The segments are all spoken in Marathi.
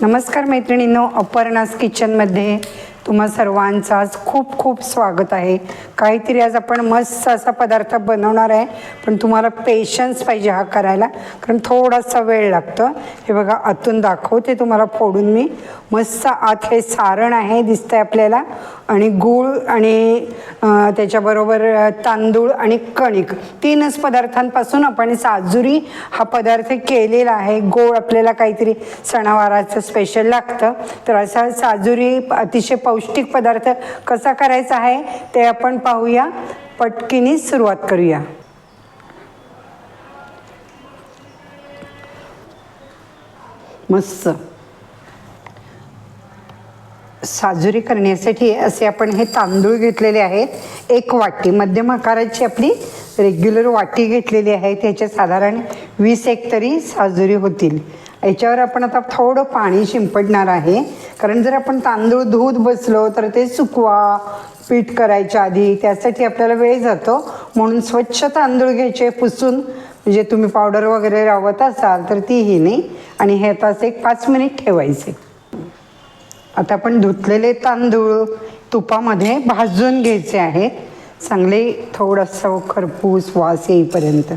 नमस्कार मैत्रिणींनो अपर्णास किचनमध्ये तुम्हा सर्वांचं आज खूप खूप स्वागत आहे. काहीतरी आज आपण मस्त असा पदार्थ बनवणार आहे पण तुम्हाला पेशन्स पाहिजे हा करायला कारण थोडासा वेळ लागतो. हे बघा आतून दाखवते तुम्हाला फोडून मी. मस्त आत हे सारण आहे दिसतं आहे आपल्याला आणि गूळ आणि त्याच्याबरोबर तांदूळ आणि कणिक. तीनच पदार्थांपासून आपण साजुरी हा पदार्थ केलेला आहे. गोड आपल्याला काहीतरी सणावाराचं स्पेशल लागतं. तर असा साजुरी अतिशय पौष्टिक पदार्थ कसा करायचा आहे ते आपण पाहूया. पटकीने सुरुवात करूया. मस्त. साजुरी करण्यासाठी असे आपण हे तांदूळ घेतलेले आहेत. एक वाटी मध्यम आकाराची आपली रेग्युलर वाटी घेतलेली आहे. त्याचे साधारण वीस एक तरी साजुरी होतील. याच्यावर आपण आता थोडं पाणी शिंपडणार आहे. कारण जर आपण तांदूळ धुत बसलो तर ते सुकवा पीठ करायच्या आधी. त्यासाठी आपल्याला वेळ जातो. म्हणून स्वच्छ तांदूळ घ्यायचे पुसून. म्हणजे तुम्ही पावडर वगैरे लावत असाल तर तीही नाही. आणि हे आता एक पाच मिनिट ठेवायचे. आता आपण धुतलेले तांदूळ तुपामध्ये भाजून घ्यायचे आहेत. चांगले थोडंसं खरपूस वास येईपर्यंत.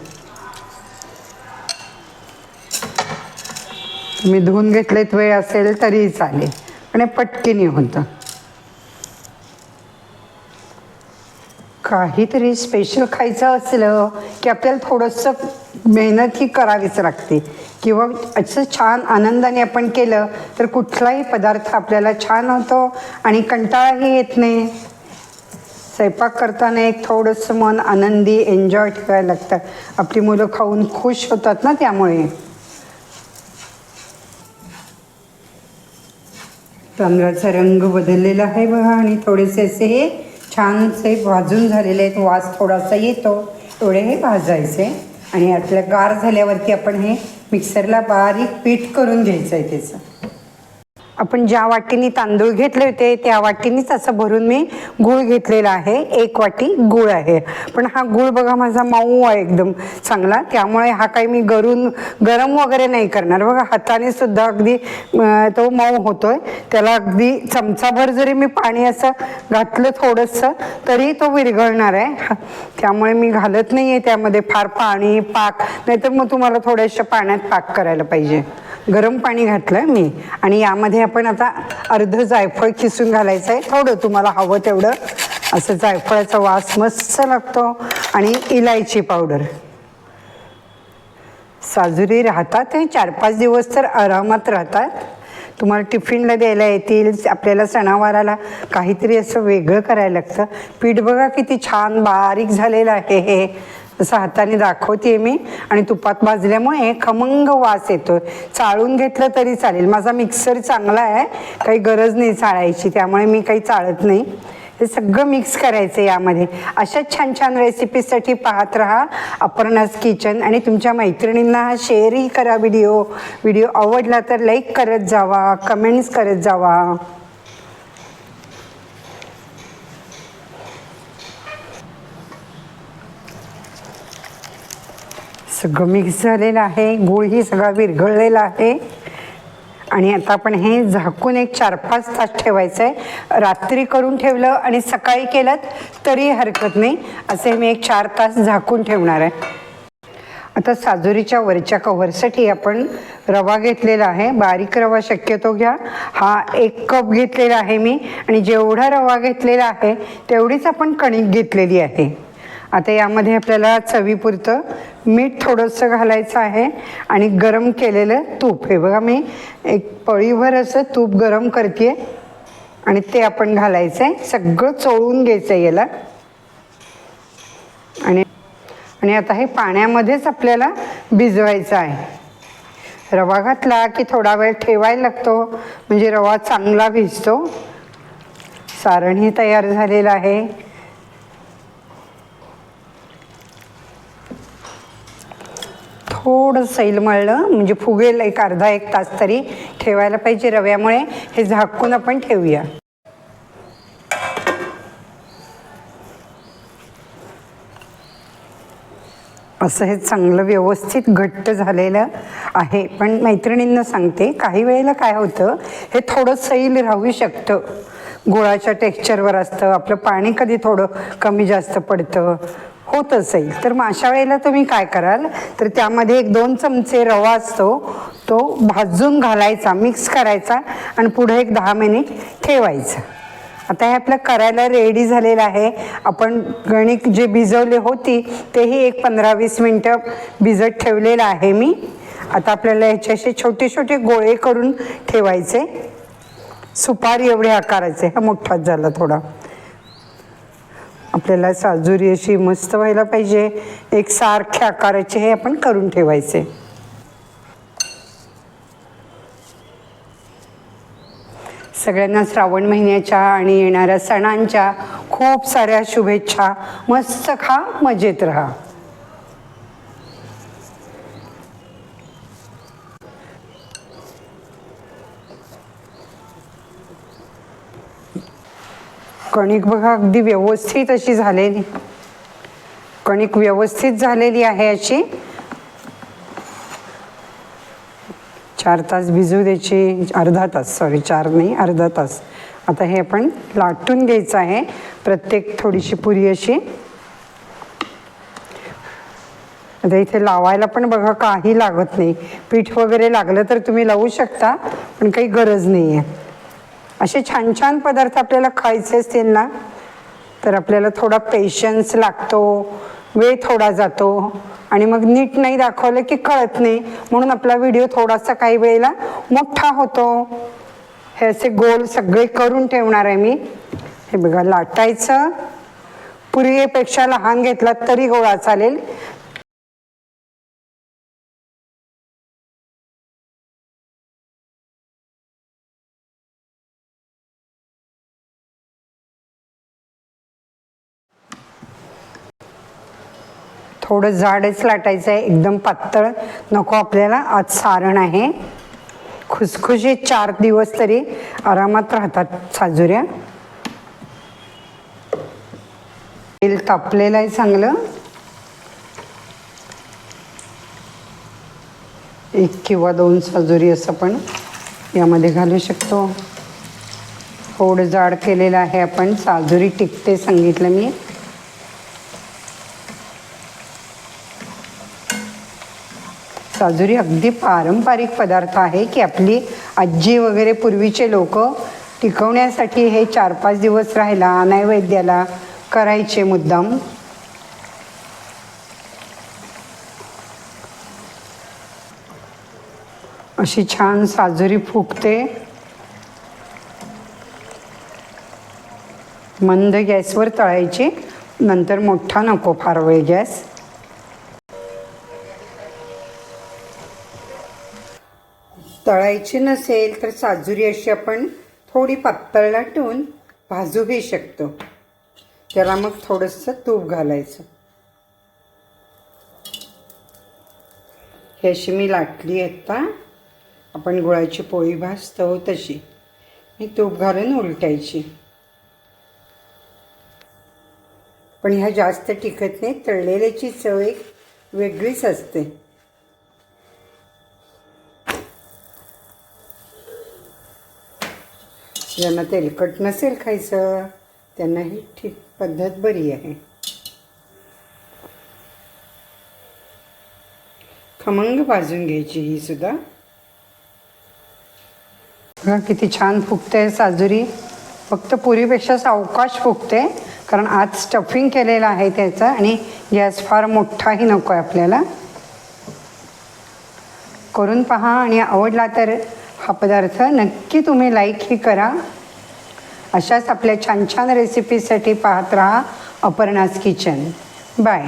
तुम्ही धुवून घेतलेत वेळ असेल तरीही चालेल. पण हे पटकीने होतं. काहीतरी स्पेशल खायचं असलं की आपल्याला थोडंसं मेहनत ही करावीच लागते. किंवा असं छान आनंदाने आपण केलं तर कुठलाही पदार्थ आपल्याला छान होतो आणि कंटाळाही येत नाही. स्वयंपाक करताना एक थोडंसं मन आनंदी एन्जॉय ठेवायला लागतं. आपली मुलं खाऊन खुश होतात ना त्यामुळे. तांदळाचा रंग बदललेला आहे बघा आणि थोडेसे असे हे छानसे भाजून झालेले आहेत. वास थोडासा येतो. थोडे हे भाजायचे. आणि आपल्या गार झाल्यावरती आपण हे मिक्सरला बारीक पीठ करून घ्यायचं आहे त्याचं. आपण ज्या वाटीने तांदूळ घेतले होते त्या वाटीनीच असं भरून मी गूळ घेतलेला आहे. एक वाटी गूळ आहे. पण हा गूळ बघा माझा मऊ आहे एकदम चांगला. त्यामुळे हा काही मी गरून गरम वगैरे नाही करणार. बघा हाताने सुद्धा अगदी तो मऊ होतोय. त्याला अगदी चमचाभर जरी मी पाणी असं घातलं थोडंसं तरी तो विरघळणार आहे. त्यामुळे मी घालत नाही आहे त्यामध्ये. फार पाणी पाक नाहीतर मग तुम्हाला थोड्याशा पाण्यात पाक करायला पाहिजे. गरम पाणी घातलं मी. आणि यामध्ये आपण आता अर्ध जायफळ खिसून घालायचं आहे थोडं तुम्हाला हवं तेवढं असं जायफळाचा वास मस्त लागतो. आणि इलायची पावडर. साजुरी राहतात हे. चार पाच दिवस तर आरामात राहतात. तुम्हाला टिफिनला द्यायला येतील आपल्याला सणावाराला काहीतरी असं वेगळं करायला लागतं. पीठ बघा किती छान बारीक झालेलं आहे हे. असं हाताने दाखवते मी आणि तुपात भाजल्यामुळे खमंग वास येतो चाळून घेतलं तरी चालेल. माझा मिक्सर चांगला आहे. काही गरज नाही चाळायची त्यामुळे मी काही चाळत नाही. हे सगळं मिक्स करायचं यामध्ये. अशाच छान छान रेसिपीसाठी पाहत राहा अपर्णास किचन आणि तुमच्या मैत्रिणींना हा शेअरही करा व्हिडिओ व्हिडिओ आवडला तर लाईक करत जावा कमेंट्स करत जावा. सगळं मिक्स झालेलं आहे गुळही सगळा विरघळलेला आहे. आणि आता आपण हे झाकून एक चार पाच तास ठेवायचं आहे रात्री करून ठेवलं आणि सकाळी केलं तरी हरकत नाही. असे मी एक चार तास झाकून ठेवणार आहे. आता साजुरीच्या वरच्या कव्हरसाठी आपण रवा घेतलेला आहे. बारीक रवा शक्यतो घ्या. हा एक कप घेतलेला आहे मी. आणि जेवढा रवा घेतलेला आहे तेवढीच आपण कणिक घेतलेली आहे. आता यामध्ये आपल्याला चवीपुरतं मीठ थोडंसं घालायचं आहे आणि गरम केलेलं तूप. हे बघा मी एक पळीभर असं तूप गरम करते आणि ते आपण घालायचं आहे सगळं चोळून घ्यायचं आहे याला. आणि आणि आता हे पाण्यामध्येच आपल्याला भिजवायचं आहे. रवा घातला की थोडा वेळ ठेवायला लागतो. म्हणजे रवा चांगला भिजतो. सारणही तयार झालेलं आहे. थोडं सैल मळलं म्हणजे फुगेल एक अर्धा एक तास तरी ठेवायला पाहिजे रव्यामुळे. हे झाकून आपण ठेवूया. असं हे चांगलं व्यवस्थित घट्ट झालेलं आहे. पण मैत्रिणींना सांगते काही वेळेला काय होतं हे थोडं सैल राहू शकतं. गुळाच्या टेक्स्चरवर असतं आपलं पाणी कधी थोडं कमी जास्त पडतं. होत असेल तर मग अशा वेळेला तुम्ही काय कराल? तर त्यामध्ये एक दोन चमचे रवा असतो तो भाजून घालायचा मिक्स करायचा आणि पुढे एक दहा मिनिट ठेवायचं. आता हे आपलं करायला रेडी झालेलं आहे. आपण गणिक जे भिजवले होती तेही एक पंधरा वीस मिनटं भिजत ठेवलेलं आहे मी. आता आपल्याला ह्याचे असे छोटे छोटे गोळे करून ठेवायचे. सुपारी एवढे आकाराचे हा मोठाच झाला थोडा. आपल्याला साजुरी अशी मस्त व्हायला पाहिजे. एक सारख्या आकाराचे हे आपण करून ठेवायचे. सगळ्यांना श्रावण महिन्याच्या आणि येणाऱ्या सणांच्या खूप साऱ्या शुभेच्छा. मस्त खा मजेत राहा. कणिक बघा अगदी व्यवस्थित अशी झालेली. कणिक व्यवस्थित झालेली आहे अशी. चार तास भिजू द्यायची अर्धा तास सॉरी चार नाही अर्धा तास. आता हे आपण लाटून घ्यायचं आहे. प्रत्येक थोडीशी पुरी अशी. आता इथे लावायला पण बघा काही लागत नाही. पीठ वगैरे लागलं तर तुम्ही लावू शकता पण काही गरज नाही आहे असे छान छान पदार्थ आपल्याला खायचे असतील ना तर आपल्याला थोडा पेशन्स लागतो वेळ थोडा जातो. आणि मग नीट नाही दाखवलं की कळत नाही म्हणून आपला व्हिडिओ थोडासा काही वेळेला मोठा होतो. हे असे गोल सगळे करून ठेवणार आहे मी. हे बघा लाटायचं. पुरीपेक्षा लहान घेतला तरी गोळा चालेल. थोडं जाडच लाटायचं आहे. एकदम पातळ. नको आपल्याला. आज सारण आहे. खुसखुशीत चार दिवस तरी आरामात राहतात साजुऱ्या. तेल तापलेलं आहे चांगलं. एक किंवा दोन साजुरी असं पण यामध्ये घालू शकतो. थोडं जाड केलेलं आहे आपण. साजुरी टिकते सांगितलं मी. साजुरी अगदी पारंपरिक पदार्थ आहे की आपली आजी वगैरे पूर्वीचे लोक टिकवण्यासाठी हे चार पाच दिवस राहिला नैवेद्याला करायचे मुद्दाम. अशी छान साजुरी फुगते. मंद गॅसवर तळायची नंतर मोठा नको फार वेळ गॅस. तळायची नसेल तर साजुरी अशी आपण थोडी पातळ लाटून भाजूही शकतो. त्याला मग थोडंसं तूप घालायचं. ही अशी मी लाटली आता. आपण गुळाची पोळी भाजतो तशी. मी तूप घालून उलटायची. पण ह्या जास्त टिकत नाही तळलेल्याची चव एक वेगळीच असते. ज्यांना तेलकट नसेल खायचं त्यांना ही ठीक पद्धत बरी आहे. खमंग भाजून घ्यायची ही सुद्धा. बघा किती छान फुगते साजुरी. फक्त पुरीपेक्षा सावकाश फुगते कारण आज स्टफिंग केलेलं आहे त्याचं आणि गॅस फार मोठाही नको आहे आपल्याला. करून पहा आणि आवडला तर हा पदार्थ नक्की तुम्ही लाईकही करा. अशाच आपल्या छान छान रेसिपीसाठी पाहत राहा अपर्णाज किचन बाय